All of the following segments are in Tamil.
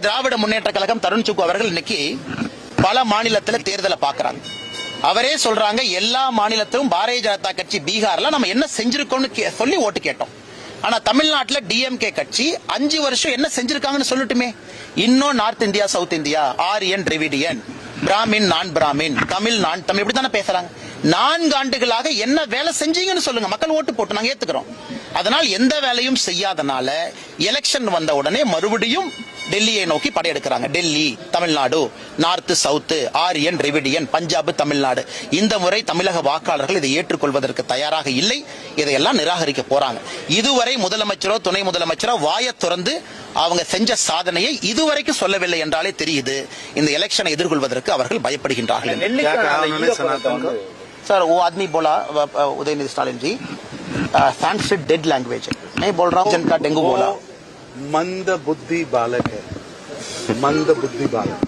இன்னைக்கு திராவிட முன்னேற்ற கழகம் தருண் சுக்கு அவர்கள் இன்னைக்கு பல மாநிலத்துல தேர்தலை பாக்குறாங்க அவரே சொல்றாங்க எல்லா மாநிலத்திலும் பாரதிய ஜனதா கட்சி பீகார்ல நம்ம என்ன செஞ்சிருக்கோம்னு கே- சொல்லி ஓட்டு கேட்டோம். ஆனா தமிழ்நாட்டுல டிஎம்கே கட்சி அஞ்சு வருஷம் என்ன செஞ்சிருக்காங்கன்னு சொல்லட்டுமே. இன்னும் north India south India Aryan Dravidian Brahmin நான் பிராமின் தமிழ் நான் தமிழ் இப்படி தானே பேசுறாங்க. நான்கு ஆண்டுகளாக என்ன வேலை செஞ்சீங்கன்னு சொல்லுங்க. மக்கள் ஓட்டு போட்டு நாங்க ஏத்துக்கிறோம். அதனால் எந்த வேலையும் செய்யாதனால எலெக்ஷன் வந்த உடனே மறுபடியும் டெல்லியை நோக்கி படையெடுக்கிறாங்க Delhi Tamil Nadu north south Aryan Dravidian Punjab Tamil Nadu இந்த முறை தமிழக வாக்காளர்கள் இதை ஏற்றுக்கொள்வதற்கு தயாராக இல்லை இதையெல்லாம் நிராகரிக்க போறாங்க இதுவரை முதலமைச்சரோ துணை முதலமைச்சரோ வாயை திறந்து அவங்க செஞ்ச சாதனையை இதுவரைக்கும் சொல்லவில்லை என்றாலே தெரியுது இந்த எலெக்ஷனை எதிர்கொள்வதற்கு அவர்கள் பயப்படுகின்றார்கள் என்று. क्या நெல்லிக்கான कहा அந்த उन्होंने ஈரப்பதத்தை सनातन வந்து को सर वो आदमी बोला अ, अ, उदयनिधि स्टालिन जी संस्कृत डेड लैंग्वेज है मैं बोल रहा हूँ जिनका डेंगू वो बोला मंद बुद्धि बालक है मंद बुद्धि बालक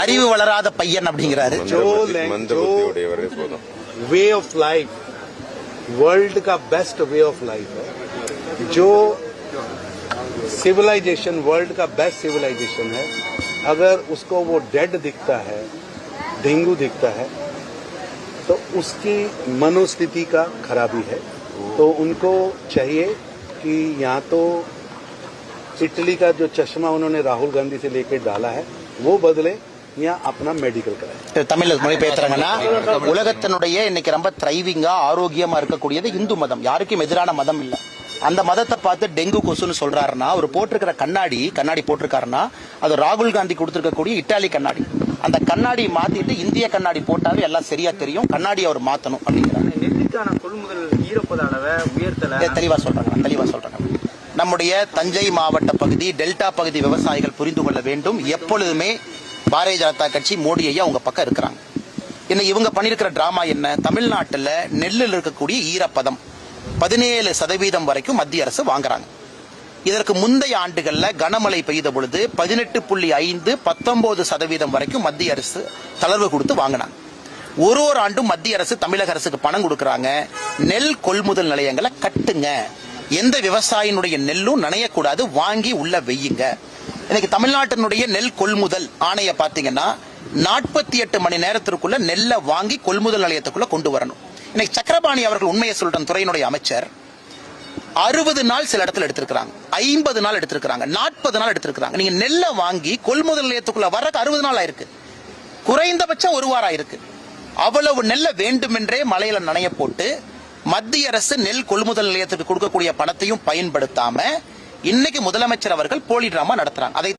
அறிவு வளராத பையன் அப்படிங்கிறாரு जो மந்த लैंग- மந்த जो புத்தி உடையவரே போதும் वे ऑफ लाइफ वर्ल्ड का बेस्ट वे ऑफ लाइफ है जो सिविलाइजेशन वर्ल्ड का बेस्ट सिविलाइजेशन है अगर उसको वो डेड दिखता है डेंगू दिखता है तो उसकी मनोस्थिति का खराबी है तो उनको चाहिए कि यहाँ तो इटली का जो चश्मा उन्होंने राहुल गांधी से लेकर डाला है वो बदले या अपना मेडिकल कराए திரு தமிழ்ல மொழிபெயர்த்துறாங்கன்னா உலகத்தினுடைய இன்னைக்கு ரொம்ப த்ரைவிங்கா ஆரோக்கியமா இருக்கக்கூடியது இந்து மதம் யாருக்கும் எதிரான மதம் இல்ல அந்த மதத்தை பார்த்து டெங்கு கொசுன்னு சொல்றாருன்னா அவர் போட்டிருக்கிற கண்ணாடி கண்ணாடி போட்டிருக்காருன்னா அது ராகுல் காந்தி கொடுத்திருக்கக்கூடிய இட்டாலி கண்ணாடி அந்த கண்ணாடி மாத்திட்டு இந்திய கண்ணாடி போட்டாவே எல்லாம் சரியா தெரியும் கண்ணாடி அவர் மாத்தணும் அப்படிங்கிறாங்க நெல்லிக்கான கொள்முதல் ஈரப்பத அளவை உயர்த்தல இதை தெளிவா சொல்றாங்க நான் தெளிவா சொல்றேன் நம்முடைய தஞ்சை மாவட்ட பகுதி டெல்டா பகுதி விவசாயிகள் புரிந்து கொள்ள வேண்டும். எப்பொழுதுமே பாரதிய ஜனதா கட்சி மோடி ஐயா உங்க பக்கம் இருக்கிறாங்க. இன்னைக்கு இவங்க பண்ணியிருக்கிற டிராமா என்ன? தமிழ்நாட்டில் நெல்லில் இருக்கக்கூடிய ஈரப்பதம் பதினேழு சதவீதம் வரைக்கும் மத்திய அரசு வாங்குறாங்க. இதற்கு முந்தைய ஆண்டுகள்ல கனமழை பெய்த பொழுது பதினெட்டு புள்ளி ஐந்து பத்தொன்பது சதவீதம் வரைக்கும் மத்திய அரசு தளர்வு கொடுத்து வாங்கினாங்க. ஒரு ஒரு ஆண்டும் மத்திய அரசு தமிழக அரசுக்கு பணம் கொடுக்கறாங்க. நெல் கொள்முதல் நிலையங்களை கட்டுங்க. எந்த விவசாயினுடைய நெல்லும் நனையக்கூடாது வாங்கி உள்ள வெய்யுங்க. இன்னைக்கு தமிழ்நாட்டினுடைய நெல் கொள்முதல் ஆணைய பாத்தீங்கன்னா நாற்பத்தி எட்டு மணி நேரத்திற்குள்ள நெல்லை வாங்கி கொள்முதல் நிலையத்துக்குள்ள கொண்டு வரணும். இன்னைக்கு சக்கரபாணி அவர்கள் உண்மையை சொல்ற துறையினுடைய அமைச்சர். அறுபது நாள் சில இடத்துல எடுத்திருக்கிறாங்க. ஐம்பது நாள் எடுத்திருக்கிறாங்க. நாற்பது நாள் எடுத்திருக்கிறாங்க. நீங்க நெல்லை வாங்கி கொள்முதல் நிலையத்துக்குள்ள வரக்கு அறுபது நாள் ஆயிருக்கு. குறைந்தபட்சம் ஒரு வாரம் ஆயிருக்கு. அவ்வளவு நெல்லை வேண்டுமென்றே மலையில நனைய போட்டு மத்திய அரசு நெல் கொள்முதல் நிலையத்துக்கு கொடுக்கக்கூடிய பணத்தையும் பயன்படுத்தாம இன்னைக்கு முதலமைச்சர் அவர்கள் போலி டிராமா நடத்துறாங்க. அதை